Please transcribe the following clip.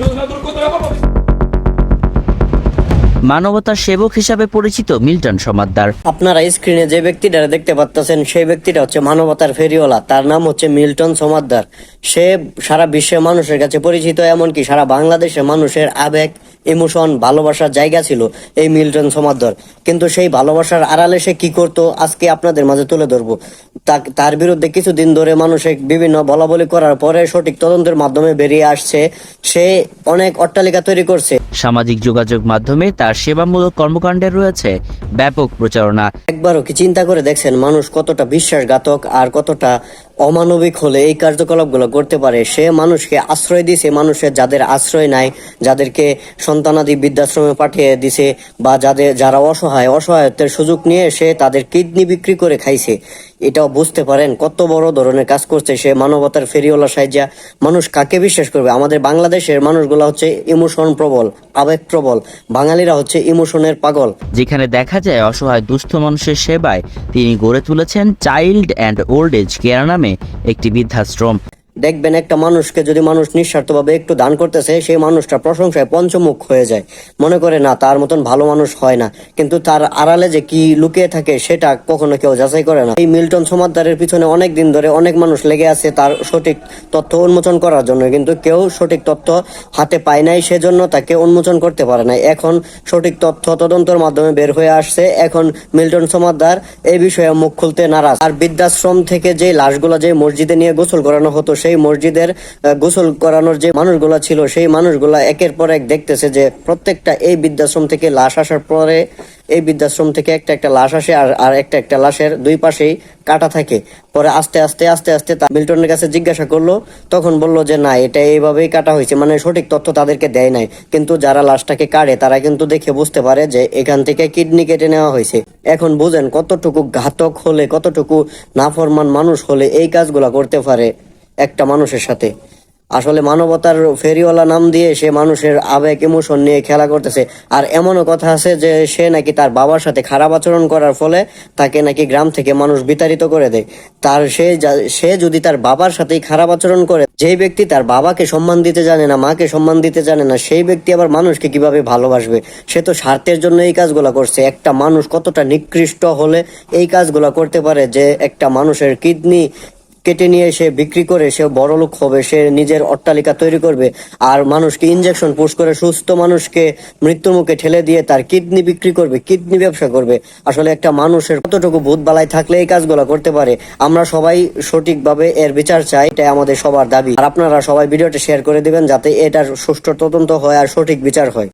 그래서 나 그럴 건데 한번 মানবতার সেবক হিসাবে পরিচিত মিল্টন সমাদ্দার। আপনারা স্ক্রিনে যে ব্যক্তিটা দেখতে পাচ্ছেন সেই ব্যক্তিটা হচ্ছে মানবতার ফেরিওয়ালা। তার নাম হচ্ছে মিল্টন সমাদ্দার। সে সারা বিশ্বের মানুষের কাছে পরিচিত এমনকি সারা বাংলাদেশের মানুষের আবেগ ইমোশন ভালোবাসার জায়গা ছিল এই মিল্টন সমাদ্দার। কিন্তু সেই ভালোবাসার আড়ালে সে কি করতো আজকে আপনাদের মাঝে তুলে ধরবো। তার বিরুদ্ধে কিছুদিন ধরে মানুষের বিভিন্ন বলা বলি করার পরে সঠিক তদন্তের মাধ্যমে বেরিয়ে আসছে। সে অনেক অট্টালিকা তৈরি করছে। সামাজিক যোগাযোগ মাধ্যমে তার সেবামূলক কর্মকাণ্ডের রয়েছে ব্যাপক প্রচারণা। একবারও কি চিন্তা করে দেখছেন মানুষ কতটা বিশ্বাসঘাতক আর কতটা অমানবিক হলে এই কার্যকলাপগুলো করতে পারে, সে মানুষকে আশ্রয় দিছে মানুষের যাদের আশ্রয় নাই, যাদেরকে সন্তানাদি বৃদ্ধাশ্রমে পাঠিয়ে দিছে বা যাদের, যারা অসহায়, অসহায়ত্বের সুযোগ নিয়ে সে তাদের কিডনি বিক্রি করে খাইছে। এটাও বুঝতে পারেন কত বড় ধরনের কাজ করছে সে মানবতার ফেরিওয়ালা সাহায্যা মানুষ কাকে বিশ্বাস করবে? আমাদের বাংলাদেশের মানুষগুলো হচ্ছে ইমোশন প্রবল, আবেগ প্রবল। বাঙালিরা হচ্ছে ইমোশনের পাগল। যেখানে দেখা যায় অসহায় দুস্থ মানুষের সেবায় তিনি গড়ে তুলেছেন child and old age care নামে একটি বৃদ্ধাশ্রম। দেখবেন একটা মানুষকে যদি মানুষ নিঃস্বার্থভাবে একটু দান করতেছে, সেই মানুষটা প্রশংসায় পঞ্চমুখ হয়ে যায়। মনে করে, না, তার মতন ভালো মানুষ হয় না। কিন্তু তার আড়ালে যে কি লুকিয়ে থাকে, সেটা কখনো কেউ যাচাই করে না। এই মিল্টন সমাদদারের পিছনে অনেক দিন ধরে অনেক মানুষ লেগে আছে তার সঠিক তথ্য উন্মোচন করার জন্য। কিন্তু কেউ সঠিক তথ্য হাতে পায় নাই, সেজন্য তাকে উন্মোচন করতে পারে না এখন সঠিক তথ্য তদন্তর মাধ্যমে বের হয়ে আসছে। এখন মিল্টন সমাদদার এই বিষয়ে মুখ খুলতে নারাজ। আর বৃদ্ধাশ্রম থেকে যে লাশগুলো যে মসজিদে নিয়ে গোসল করানো হতো সেই মসজিদের গোসল করানোর যে মানুষগুলো ছিল, সেই মানুষগুলা একের পর এক দেখতেছে যে প্রত্যেকটা এই বৃদ্ধাশ্রম থেকে লাশ আসার পরে এই বৃদ্ধাশ্রম থেকে একটা একটা লাশ আসে আর আর একটা একটা লাশের দুই পাশেই কাটা থাকে। পরে আস্তে আস্তে আস্তে আস্তে মিল্টনের কাছে জিজ্ঞাসা করল, তখন বলল যে না, এটা এইভাবেই কাটা হয়েছে মানে সঠিক তথ্য তাদেরকে দেয় নাই। কিন্তু যারা লাশটাকে কাটে, তারা কিন্তু দেখে বুঝতে পারে যে এখান থেকে কিডনি কেটে নেওয়া হয়েছে। এখন বুঝেন কতটুকু ঘাতক হলে, কতটুকু নাফরমান মানুষ হলে এই কাজগুলা করতে পারে। একটা মানুষের সাথে। আসলে মানবতার ফেরিওয়ালা নাম দিয়ে সে মানুষের আবেগ ইমোশন নিয়ে খেলা করতেছে। আর এমনও কথা আছে যে সে নাকি তার বাবার সাথে খারাপ আচরণ করার ফলে তাকে নাকি গ্রাম থেকে মানুষ বিতাড়িত করে দেয়। তার সে সে যদি তার বাবার সাথেই খারাপ আচরণ করে, যেই ব্যক্তি তার বাবাকে সম্মান দিতে জানে না, মাকে সম্মান দিতে জানে না, সেই ব্যক্তি আবার মানুষকে কীভাবে ভালোবাসবে? সে তো স্বার্থের জন্য এই কাজগুলা করছে। একটা মানুষ কতটা নিকৃষ্ট হলে এই কাজগুলা করতে পারে যে একটা মানুষের কিডনি কেটে নিয়ে সে বিক্রি করে সে বড় লোক হবে, সে নিজের অট্টালিকা তৈরি করবে আর মানুষকে ইনজেকশন পুশ করে সুস্থ মানুষকে মৃত্যুর মুখে ঠেলে দিয়ে তার কিডনি বিক্রি করবে, কিডনি ব্যবসা করবে। আসলে একটা মানুষের কতটুকু ভূত বালাই থাকলে এই কাজগুলো করতে পারে, আমরা সবাই সঠিকভাবে এর বিচার চাই, এটাই আমাদের সবার দাবি। আর আপনারা সবাই ভিডিওটা শেয়ার করে দিবেন যাতে এটার সুষ্ঠু তদন্ত হয় আর সঠিক বিচার হয়।